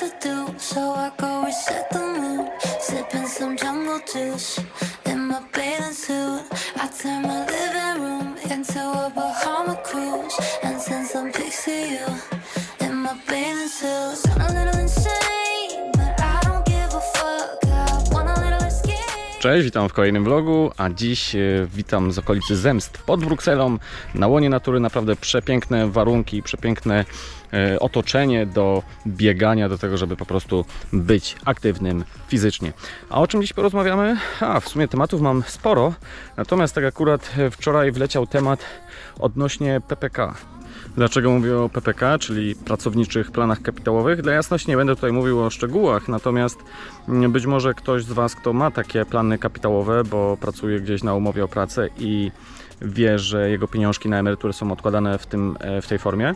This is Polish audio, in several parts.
to do, so I go reset the. Sipping some jungle juice in my bathing suit. I turn my living room into a Bahama cruise and send some pics to you in my bathing suit. A little insane, but I don't give a fuck. I want a little escape. Cześć, witam w kolejnym vlogu, a dziś e, witam z okolicy Zemst pod Brukselą. Na łonie natury naprawdę przepiękne warunki, przepiękne otoczenie do biegania, do tego, żeby po prostu być aktywnym fizycznie. A o czym dziś porozmawiamy? A, w sumie tematów mam sporo, natomiast tak akurat e, wczoraj wleciał temat odnośnie PPK. Dlaczego mówię o PPK, czyli pracowniczych planach kapitałowych? Dla jasności nie będę tutaj mówił o szczegółach, natomiast mm, być może ktoś z Was, kto ma takie plany kapitałowe, bo pracuje gdzieś na umowie o pracę i wie, że jego pieniążki na emeryturę są odkładane w, tym, e, w tej formie,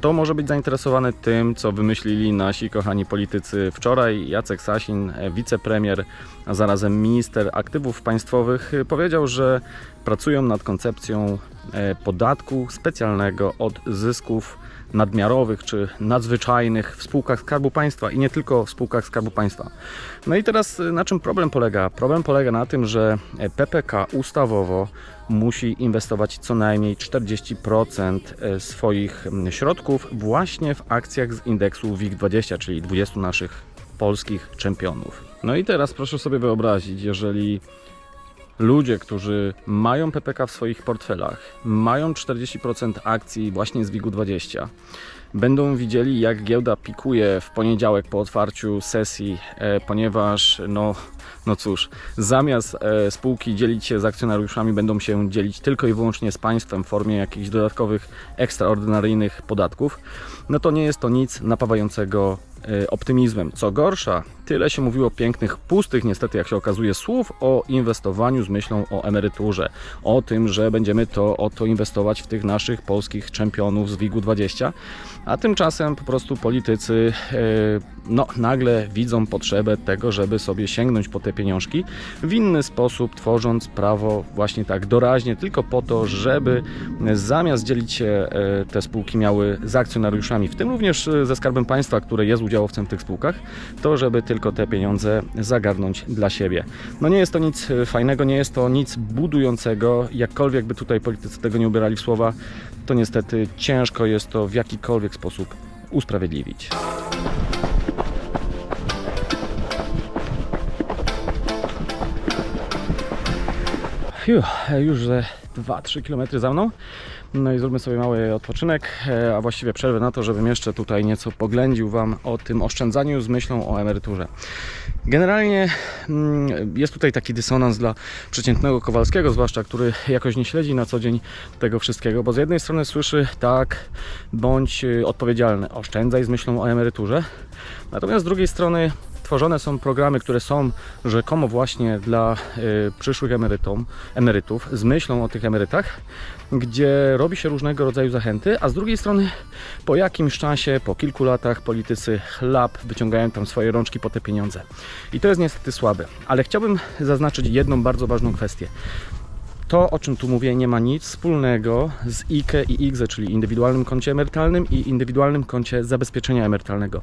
to może być zainteresowany tym, co wymyślili nasi kochani politycy wczoraj. Jacek Sasin, e, wicepremier, a zarazem minister aktywów państwowych, powiedział, że pracują nad koncepcją podatku specjalnego od zysków nadmiarowych czy nadzwyczajnych w spółkach Skarbu Państwa i nie tylko w spółkach Skarbu Państwa. No i teraz e, na czym problem polega? Problem polega na tym, że e, PPK ustawowo musi inwestować co najmniej 40% e, swoich środków właśnie w akcjach z indeksu WIG20, czyli 20 naszych polskich czempionów. No i teraz proszę sobie wyobrazić, jeżeli ludzie, którzy mają PPK w swoich portfelach, mają 40% akcji właśnie z WIG-20, będą widzieli, jak giełda pikuje w poniedziałek po otwarciu sesji, e, ponieważ, no, no cóż, zamiast e, spółki dzielić się z akcjonariuszami, będą się dzielić tylko i wyłącznie z państwem w formie jakichś dodatkowych, ekstraordynaryjnych podatków, no to nie jest to nic napawającego e, optymizmem. Co gorsza, tyle się mówiło pięknych, pustych niestety, jak się okazuje, słów o inwestowaniu z myślą o emeryturze, o tym, że będziemy to o to inwestować w tych naszych polskich czempionów z WIG-20, a tymczasem po prostu politycy e, no, nagle widzą potrzebę tego, żeby sobie sięgnąć po te pieniążki w inny sposób, tworząc prawo właśnie tak doraźnie, tylko po to, żeby zamiast dzielić się e, te spółki miały z akcjonariuszami, w tym również e, ze Skarbem Państwa, które jest udziałowcem w tych spółkach, to żeby tylko te pieniądze zagarnąć dla siebie. No nie jest to nic e, fajnego, nie jest to nic budującego, jakkolwiek by tutaj politycy tego nie ubierali w słowa, to niestety ciężko jest to w jakikolwiek sposób usprawiedliwić. Fiu, już ze 2-3 km za mną. No i zróbmy sobie mały odpoczynek, e, a właściwie przerwę na to, żebym jeszcze tutaj nieco poględził Wam o tym oszczędzaniu z myślą o emeryturze. Generalnie mm, jest tutaj taki dysonans dla przeciętnego Kowalskiego, zwłaszcza który jakoś nie śledzi na co dzień tego wszystkiego, bo z jednej strony słyszy tak, bądź y, odpowiedzialny, oszczędzaj z myślą o emeryturze, natomiast z drugiej strony tworzone są programy, które są rzekomo właśnie dla y, przyszłych emerytom, emerytów z myślą o tych emerytach, gdzie robi się różnego rodzaju zachęty, a z drugiej strony po jakimś czasie, po kilku latach politycy chlap wyciągają tam swoje rączki po te pieniądze. I to jest niestety słabe. Ale chciałbym zaznaczyć jedną bardzo ważną kwestię. To, o czym tu mówię, nie ma nic wspólnego z IKE i IGZE, czyli indywidualnym koncie emerytalnym i indywidualnym koncie zabezpieczenia emerytalnego.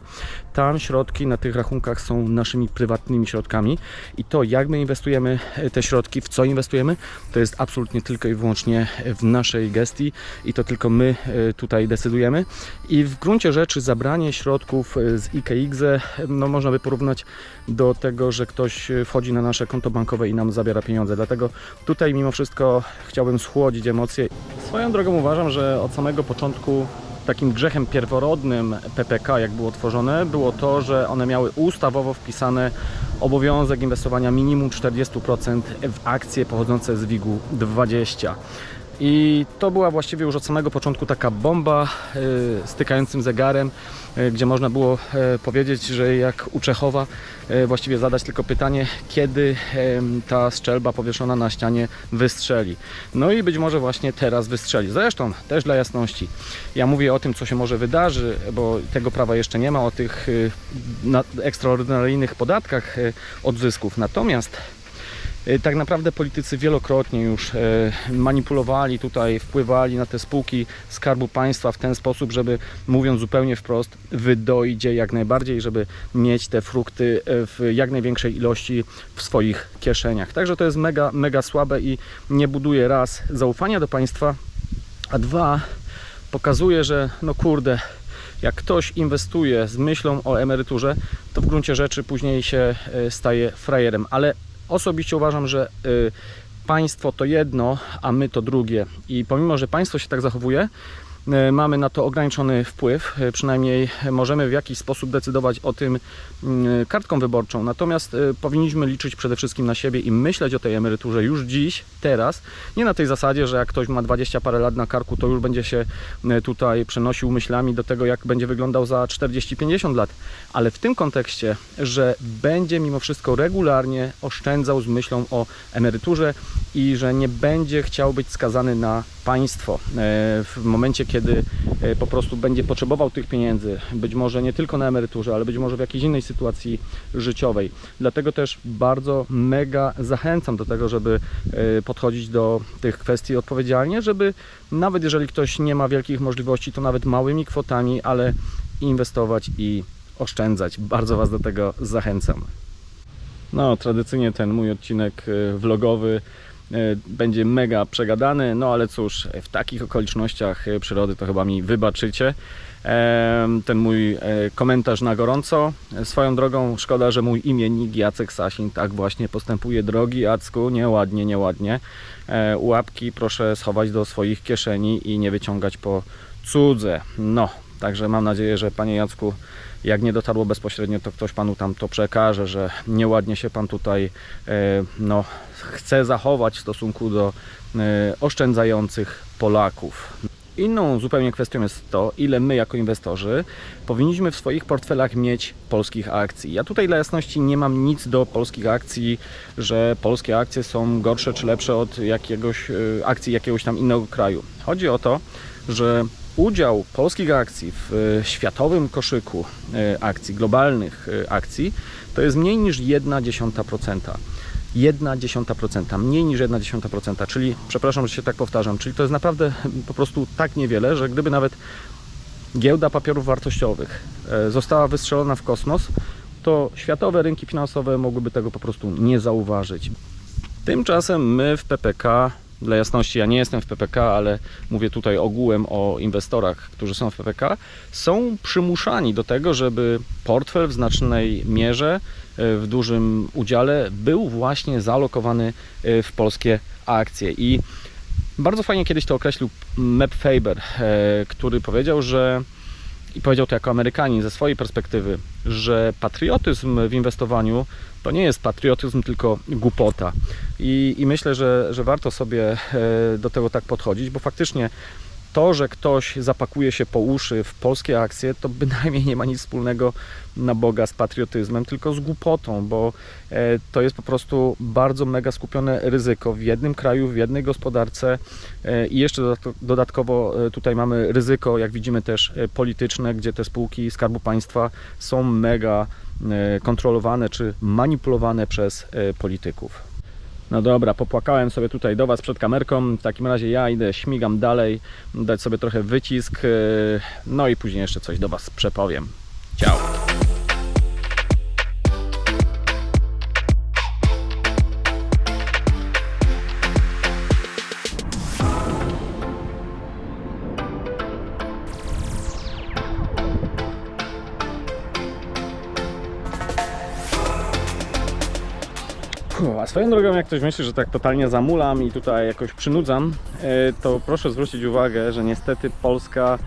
Tam środki na tych rachunkach są naszymi prywatnymi środkami i to, jak my inwestujemy te środki, w co inwestujemy, to jest absolutnie tylko i wyłącznie w naszej gestii i to tylko my e, tutaj decydujemy. I w gruncie rzeczy zabranie środków e, z IKE i IGZE, no można by porównać do tego, że ktoś e, wchodzi na nasze konto bankowe i nam zabiera pieniądze. Dlatego tutaj mimo wszystko chciałbym schłodzić emocje. Swoją drogą uważam, że od samego początku takim grzechem pierworodnym PPK, jak było tworzone, było to, że one miały ustawowo wpisane obowiązek inwestowania minimum 40% w akcje pochodzące z WIG-u 20. I to była właściwie już od samego początku taka bomba y, stykającym zegarem, y, gdzie można było y, powiedzieć, że jak u Czechowa y, właściwie zadać tylko pytanie, kiedy ta strzelba powieszona na ścianie wystrzeli. No i być może właśnie teraz wystrzeli. Zresztą też dla jasności, ja mówię o tym, co się może wydarzy, bo tego prawa jeszcze nie ma, o tych y, na, ekstraordynaryjnych podatkach y, od. Natomiast Tak naprawdę politycy wielokrotnie już e, manipulowali tutaj, wpływali na te spółki Skarbu Państwa w ten sposób, żeby mówiąc zupełnie wprost, wydoić je jak najbardziej, żeby mieć te frukty e, w jak największej ilości w swoich kieszeniach. Także to jest mega, mega słabe i nie buduje raz zaufania do państwa, a dwa pokazuje, że no kurde, jak ktoś inwestuje z myślą o emeryturze, to w gruncie rzeczy później się e, staje frajerem. Ale osobiście uważam, że e, państwo to jedno, a my to drugie. I pomimo, że państwo się tak zachowuje, mamy na to ograniczony wpływ, e, przynajmniej możemy w jakiś sposób decydować o tym mm, kartką wyborczą. Natomiast e, powinniśmy liczyć przede wszystkim na siebie i myśleć o tej emeryturze już dziś, teraz. Nie na tej zasadzie, że jak ktoś ma 20 parę lat na karku, to już będzie się e, tutaj przenosił myślami do tego, jak będzie wyglądał za 40-50 lat, ale w tym kontekście, że będzie mimo wszystko regularnie oszczędzał z myślą o emeryturze i że nie będzie chciał być skazany na państwo e, w momencie, kiedy e, po prostu będzie potrzebował tych pieniędzy, być może nie tylko na emeryturze, ale być może w jakiejś innej sytuacji życiowej. Dlatego też bardzo mega zachęcam do tego, żeby e, podchodzić do tych kwestii odpowiedzialnie, żeby nawet jeżeli ktoś nie ma wielkich możliwości, to nawet małymi kwotami, ale inwestować i oszczędzać. Bardzo Was do tego zachęcam. No, tradycyjnie ten mój odcinek vlogowy będzie mega przegadany, no ale cóż, w takich okolicznościach e, przyrody to chyba mi wybaczycie. Em, Ten mój e, komentarz na gorąco. Swoją drogą, szkoda, że mój imiennik Jacek Sasin tak właśnie postępuje. Drogi Jacku, nieładnie, nieładnie. E, Łapki proszę schować do swoich kieszeni i nie wyciągać po cudze. No, także mam nadzieję, że panie Jacku, jak nie dotarło bezpośrednio, to ktoś panu tam to przekaże, że nieładnie się pan tutaj e, no, chce zachować w stosunku do e, oszczędzających Polaków. Inną zupełnie kwestią jest to, ile my jako inwestorzy powinniśmy w swoich portfelach mieć polskich akcji. Ja tutaj dla jasności nie mam nic do polskich akcji, że polskie akcje są gorsze czy lepsze od jakiegoś e, akcji jakiegoś tam innego kraju. Chodzi o to, że udział polskich akcji w e, światowym koszyku e, akcji, globalnych e, akcji, to jest mniej niż 1,1%. 1,1%, mniej niż 1,1%, czyli, przepraszam, że się tak powtarzam, czyli to jest naprawdę po prostu tak niewiele, że gdyby nawet giełda papierów wartościowych została wystrzelona w kosmos, to światowe rynki finansowe mogłyby tego po prostu nie zauważyć. Tymczasem my w PPK, dla jasności ja nie jestem w PPK, ale mówię tutaj ogółem o inwestorach, którzy są w PPK, są przymuszani do tego, żeby portfel w znacznej mierze, e, w dużym udziale był właśnie zalokowany e, w polskie akcje. I bardzo fajnie kiedyś to określił Meb Faber, e, który powiedział, że i powiedział to jako Amerykanin ze swojej perspektywy, że patriotyzm w inwestowaniu to nie jest patriotyzm, tylko głupota. I, i myślę, że, że warto sobie e, do tego tak podchodzić, bo faktycznie to, że ktoś zapakuje się po uszy w polskie akcje, to bynajmniej nie ma nic wspólnego na Boga z patriotyzmem, tylko z głupotą, bo e, to jest po prostu bardzo mega skupione ryzyko w jednym kraju, w jednej gospodarce e, i jeszcze dodatko- dodatkowo e, tutaj mamy ryzyko, jak widzimy też polityczne, gdzie te spółki Skarbu Państwa są mega kontrolowane czy manipulowane przez polityków. No dobra, popłakałem sobie tutaj do Was przed kamerką. W takim razie ja idę, śmigam dalej, dać sobie trochę wycisk, yy, no i później jeszcze coś do Was przepowiem. Ciao! Puh, A swoją drogą, jak ktoś myśli, że tak totalnie zamulam i tutaj jakoś przynudzam, e, to proszę zwrócić uwagę, że niestety Polska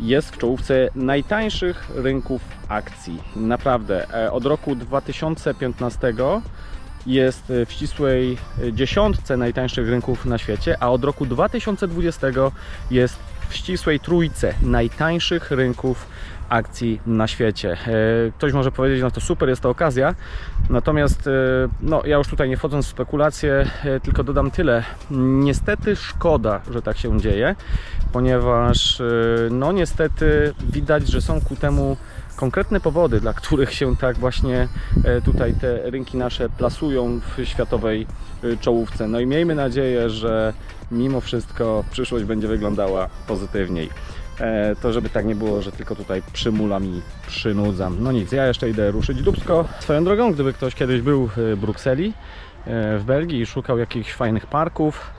jest w czołówce najtańszych rynków akcji. Naprawdę. E, Od roku 2015 jest e, w ścisłej dziesiątce najtańszych rynków na świecie, a od roku 2020 jest w ścisłej trójce najtańszych rynków akcji na świecie. E, Ktoś może powiedzieć, no to super, jest to okazja, natomiast e, no, ja już tutaj nie wchodząc w spekulacje, e, tylko dodam tyle. Niestety szkoda, że tak się dzieje, ponieważ no niestety widać, że są ku temu konkretne powody, dla których się tak właśnie tutaj te rynki nasze plasują w światowej czołówce. No i miejmy nadzieję, że mimo wszystko przyszłość będzie wyglądała pozytywniej. E, To żeby tak nie było, że tylko tutaj przymulam i przynudzam. No nic, ja jeszcze idę ruszyć dubsko. Swoją drogą, gdyby ktoś kiedyś był w Brukseli, e, w Belgii i szukał jakichś fajnych parków,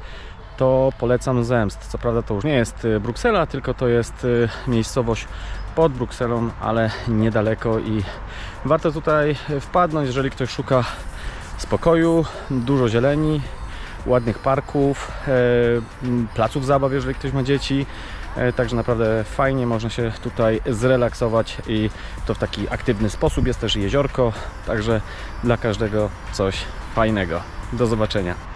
to polecam Zemst. Co prawda to już nie jest e, Bruksela, tylko to jest miejscowość pod Brukselą, ale niedaleko i warto tutaj wpadnąć, jeżeli ktoś szuka spokoju, dużo zieleni, ładnych parków, placów zabaw, jeżeli ktoś ma dzieci. E, Także naprawdę fajnie można się tutaj zrelaksować i to w taki aktywny sposób. Jest też jeziorko, także dla każdego coś fajnego. Do zobaczenia.